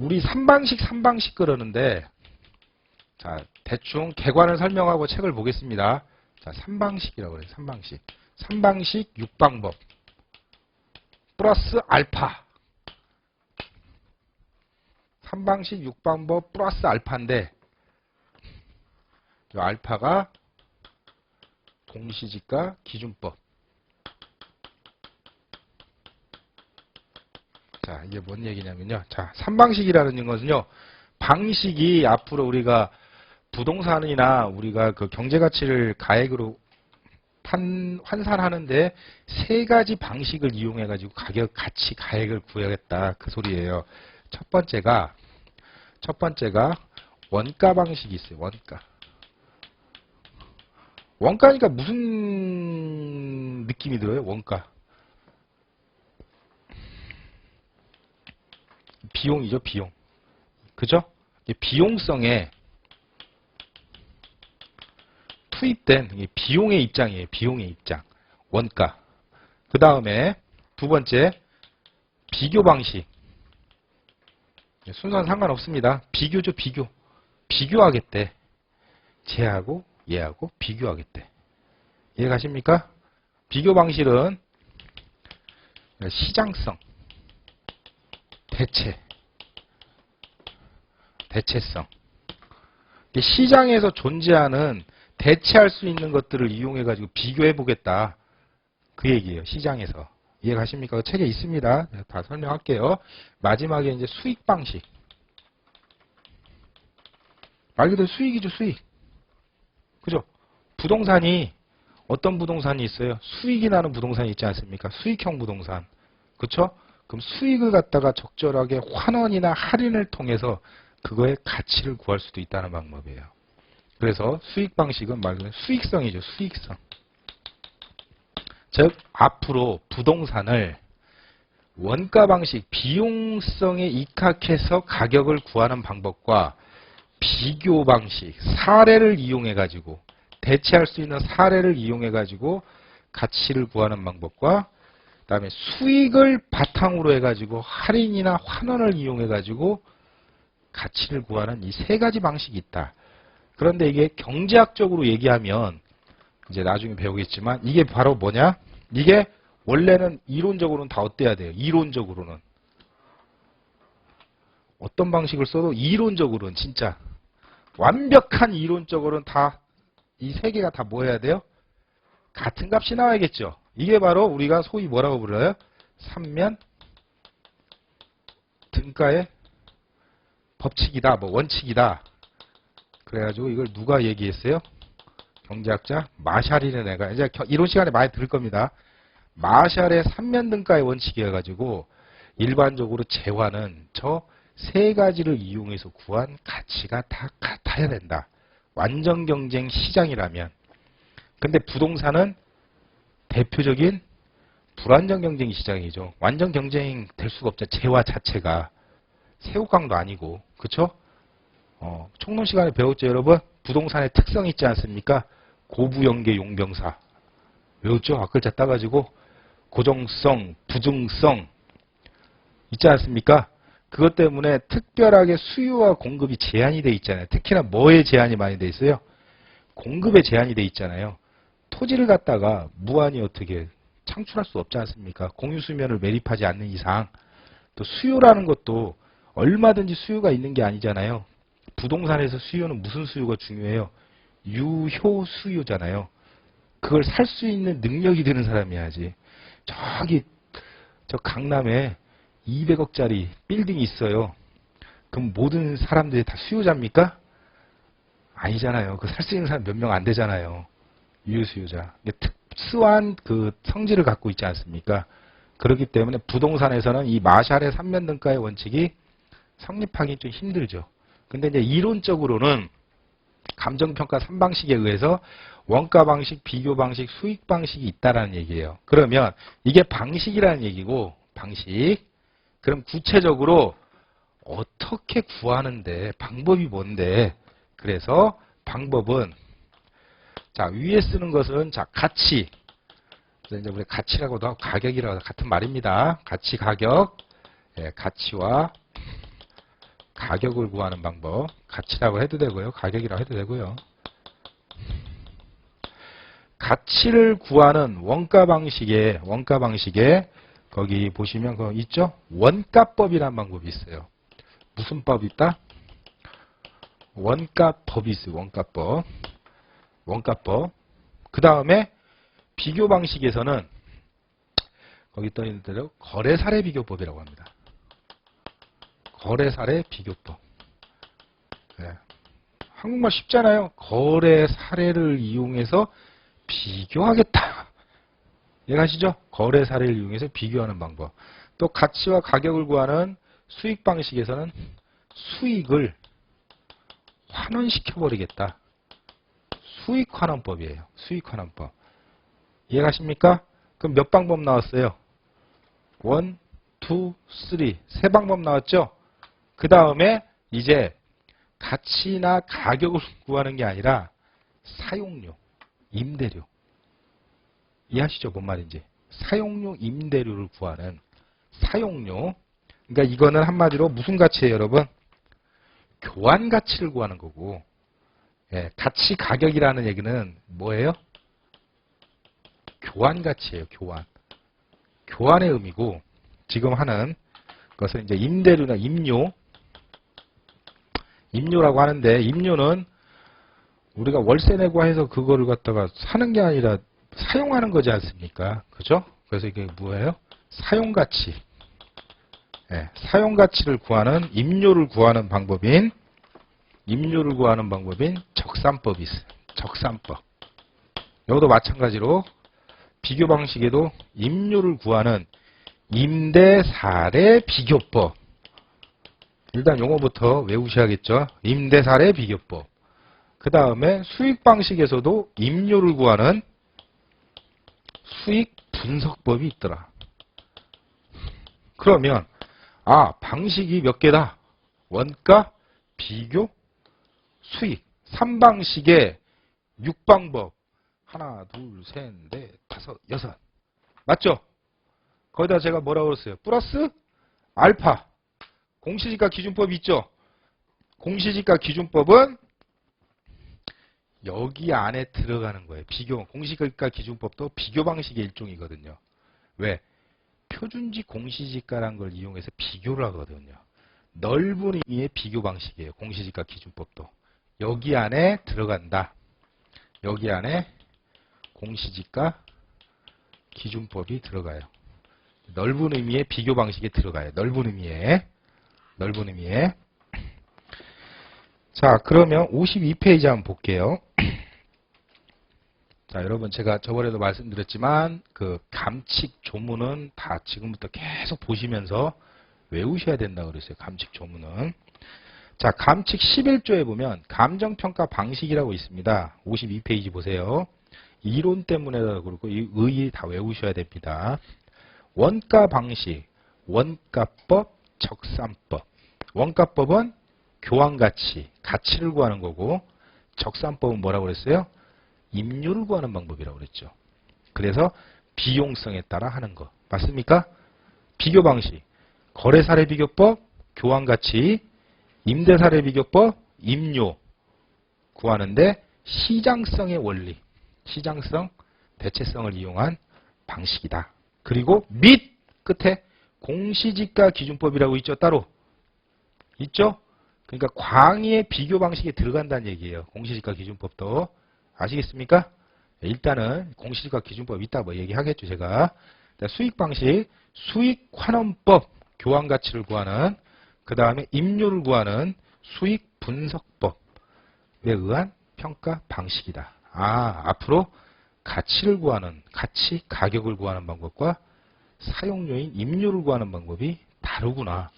우리 3방식 3방식 그러는데 자 대충 개관을 설명하고 책을 보겠습니다. 자 3방식이라고 그래요. 3방식. 3방식 6방법 플러스 알파 3방식 6방법 플러스 알파인데 이 알파가 동시지가 기준법 자, 이게 뭔 얘기냐면요. 자, 3방식이라는 것은요. 방식이 앞으로 우리가 부동산이나 우리가 그 경제 가치를 가액으로 판, 환산하는데 세 가지 방식을 이용해 가지고 가격 가치 가액을 구하겠다 그 소리예요. 첫 번째가 첫 번째가 원가 방식이 있어요. 원가. 원가니까 무슨 느낌이 들어요? 원가. 비용이죠, 비용. 그죠? 이 비용성에 투입된 이 비용의 입장이에요. 비용의 입장. 원가. 그 다음에 두 번째, 비교 방식. 순서는 상관없습니다. 비교죠, 비교. 비교하겠대. 쟤하고 얘하고 비교하겠대. 이해 가십니까? 비교 방식은 시장성, 대체, 대체성. 시장에서 존재하는 대체할 수 있는 것들을 이용해 가지고 비교해 보겠다. 그 얘기예요. 시장에서. 이해 가십니까? 그 책에 있습니다. 다 설명할게요. 마지막에 이제 수익 방식. 말 그대로 수익이죠, 수익. 그죠? 부동산이 어떤 부동산이 있어요? 수익이 나는 부동산이 있지 않습니까? 수익형 부동산. 그쵸? 그럼 수익을 갖다가 적절하게 환원이나 할인을 통해서 그거의 가치를 구할 수도 있다는 방법이에요. 그래서 수익 방식은 말 그대로 수익성이죠. 수익성. 즉 앞으로 부동산을 원가 방식, 비용성에 입각해서 가격을 구하는 방법과 비교 방식, 사례를 이용해 가지고 대체할 수 있는 사례를 이용해 가지고 가치를 구하는 방법과 그다음에 수익을 바탕으로 해 가지고 할인이나 환원을 이용해 가지고 가치를 구하는 이 세 가지 방식이 있다. 그런데 이게 경제학적으로 얘기하면 이제 나중에 배우겠지만 이게 바로 뭐냐? 이게 원래는 이론적으로는 다 어때야 돼요? 이론적으로는 어떤 방식을 써도 이론적으로는 진짜 완벽한 이론적으로는 다 이 세 개가 다 뭐 해야 돼요? 같은 값이 나와야겠죠. 이게 바로 우리가 소위 뭐라고 불러요? 삼면 등가의 법칙이다, 뭐 원칙이다. 그래가지고 이걸 누가 얘기했어요? 경제학자 마샬이라는 애가 이제 겨- 이론 시간에 많이 들을 겁니다. 마샬의 삼면 등가의 원칙이어가지고 일반적으로 재화는 저 세 가지를 이용해서 구한 가치가 다 같아야 된다. 완전 경쟁 시장이라면. 근데 부동산은 대표적인 불완전 경쟁 시장이죠. 완전 경쟁 될 수가 없죠. 재화 자체가. 새우깡도 아니고. 그쵸? 어, 총론 시간에 배웠죠, 여러분? 부동산의 특성 있지 않습니까? 고부연계 용병사. 외웠죠? 앞글자 따가지고. 고정성, 부증성. 있지 않습니까? 그것 때문에 특별하게 수요와 공급이 제한이 돼 있잖아요. 특히나 뭐에 제한이 많이 돼 있어요? 공급에 제한이 돼 있잖아요. 토지를 갖다가 무한히 어떻게 창출할 수 없지 않습니까? 공유 수면을 매립하지 않는 이상 또 수요라는 것도 얼마든지 수요가 있는 게 아니잖아요. 부동산에서 수요는 무슨 수요가 중요해요? 유효 수요잖아요. 그걸 살 수 있는 능력이 되는 사람이야지. 저기 저 강남에 200억짜리 빌딩이 있어요. 그럼 모든 사람들이 다 수요자입니까? 아니잖아요. 그 살 수 있는 사람 몇 명 안 되잖아요. 유효 수요자. 근데 특수한 그 성질을 갖고 있지 않습니까? 그렇기 때문에 부동산에서는 이 마샬의 삼면 등가의 원칙이 성립하기 좀 힘들죠. 근데 이제 이론적으로는 감정평가 3방식에 의해서 원가 방식, 비교 방식, 수익 방식이 있다라는 얘기예요. 그러면 이게 방식이라는 얘기고 방식. 그럼 구체적으로 어떻게 구하는데 방법이 뭔데? 그래서 방법은 자 위에 쓰는 것은 자 가치 이제 우리 가치라고도 하고 가격이라고 같은 말입니다. 가치 가격 예, 가치와 가격을 구하는 방법. 가치라고 해도 되고요. 가격이라고 해도 되고요. 가치를 구하는 원가 방식에 원가 방식에 거기 보시면 그 있죠? 원가법이라는 방법이 있어요. 무슨 법이 있다? 원가법이 있어요. 원가법. 원가법. 그 다음에 비교 방식에서는 거기 떠 있는 대로 거래 사례 비교법이라고 합니다. 거래 사례 비교법. 네. 한국말 쉽잖아요. 거래 사례를 이용해서 비교하겠다. 이해가시죠? 거래 사례를 이용해서 비교하는 방법. 또 가치와 가격을 구하는 수익 방식에서는 수익을 환원시켜버리겠다. 수익 환원법이에요. 수익 환원법. 이해가십니까? 그럼 몇 방법 나왔어요? 원, 투, 쓰리. 세 방법 나왔죠? 그 다음에 이제 가치나 가격을 구하는 게 아니라 사용료, 임대료. 이해하시죠? 뭔 말인지. 사용료, 임대료를 구하는 사용료. 그러니까 이거는 한마디로 무슨 가치예요, 여러분? 교환 가치를 구하는 거고, 예, 가치 가격이라는 얘기는 뭐예요? 교환 가치예요, 교환. 교환의 의미고, 지금 하는 것은 이제 임대료나 임료, 임료라고 하는데, 임료는 우리가 월세 내고 해서 그거를 갖다가 사는 게 아니라 사용하는 거지 않습니까? 그죠? 그래서 이게 뭐예요? 사용 가치. 예, 사용 가치를 구하는 임료를 구하는 방법인 임료를 구하는 방법인 적산법이 있어요. 적산법. 여기도 마찬가지로 비교 방식에도 임료를 구하는 임대 사례 비교법. 일단 용어부터 외우셔야겠죠. 임대 사례 비교법. 그 다음에 수익 방식에서도 임료를 구하는 수익 분석법이 있더라. 그러면 아 방식이 몇 개다? 원가, 비교, 수익. 3방식의 6방법. 하나, 둘, 셋, 넷, 다섯, 여섯. 맞죠? 거기다 제가 뭐라고 그랬어요? 플러스 알파. 공시지가 기준법이 있죠? 공시지가 기준법은 여기 안에 들어가는 거예요. 비교, 공시지가 기준법도 비교 방식의 일종이거든요. 왜? 표준지 공시지가란 걸 이용해서 비교를 하거든요. 넓은 의미의 비교 방식이에요. 공시지가 기준법도. 여기 안에 들어간다. 여기 안에 공시지가 기준법이 들어가요. 넓은 의미의 비교 방식에 들어가요. 넓은 의미의 넓은 의미의 자 그러면 52페이지 한번 볼게요. 자 여러분 제가 저번에도 말씀드렸지만 그 감칙 조문은 다 지금부터 계속 보시면서 외우셔야 된다고 그랬어요. 감칙 조문은. 자, 감칙 11조에 보면 감정평가 방식이라고 있습니다. 52페이지 보세요. 이론 때문에도 그렇고 이 의의 다 외우셔야 됩니다. 원가 방식, 원가법, 적산법. 원가법은 교환가치, 가치를 구하는 거고 적산법은 뭐라고 그랬어요? 임료를 구하는 방법이라고 그랬죠. 그래서 비용성에 따라 하는 거. 맞습니까? 비교 방식. 거래 사례 비교법, 교환 가치, 임대 사례 비교법, 임료 구하는데 시장성의 원리, 시장성, 대체성을 이용한 방식이다. 그리고 및 끝에 공시지가 기준법이라고 있죠, 따로. 있죠? 그러니까 광의의 비교 방식에 들어간다는 얘기예요. 공시지가 기준법도. 아시겠습니까? 일단은 공시지가 기준법 있다 뭐 얘기하겠죠, 제가. 수익 방식, 수익 환원법, 교환 가치를 구하는 그 다음에 임료를 구하는 수익 분석법에 의한 평가 방식이다. 아, 앞으로 가치를 구하는, 가치, 가격을 구하는 방법과 사용료인 임료를 구하는 방법이 다르구나.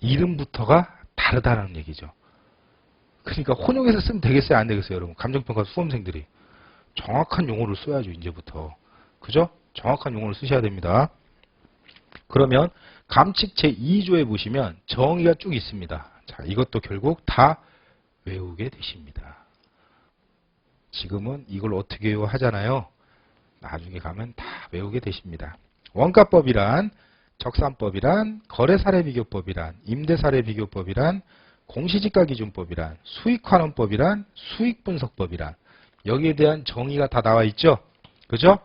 이름부터가 다르다는 얘기죠. 그러니까 혼용해서 쓰면 되겠어요? 안 되겠어요? 여러분. 감정평가 수험생들이. 정확한 용어를 써야죠, 이제부터. 그죠? 정확한 용어를 쓰셔야 됩니다. 그러면 감칙 제2조에 보시면 정의가 쭉 있습니다. 자, 이것도 결국 다 외우게 되십니다. 지금은 이걸 어떻게 하잖아요. 나중에 가면 다 외우게 되십니다. 원가법이란 적산법이란 거래사례 비교법이란 임대사례 비교법이란 공시지가 기준법이란 수익환원법이란 수익분석법이란 여기에 대한 정의가 다 나와 있죠. 그죠?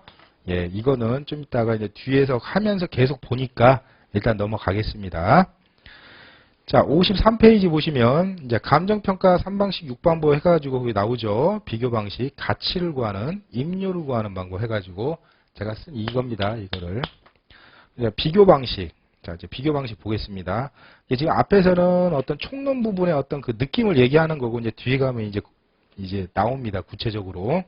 예, 이거는 좀 이따가 이제 뒤에서 하면서 계속 보니까 일단 넘어가겠습니다. 자, 53페이지 보시면 이제 감정평가 3방식 6방법 해가지고 거기 나오죠. 비교 방식, 가치를 구하는, 임료를 구하는 방법 해가지고 제가 쓴 이겁니다. 이거를. 이제 비교 방식. 자, 이제 비교 방식 보겠습니다. 지금 앞에서는 어떤 총론 부분의 어떤 그 느낌을 얘기하는 거고 이제 뒤에 가면 이제 이제 나옵니다. 구체적으로.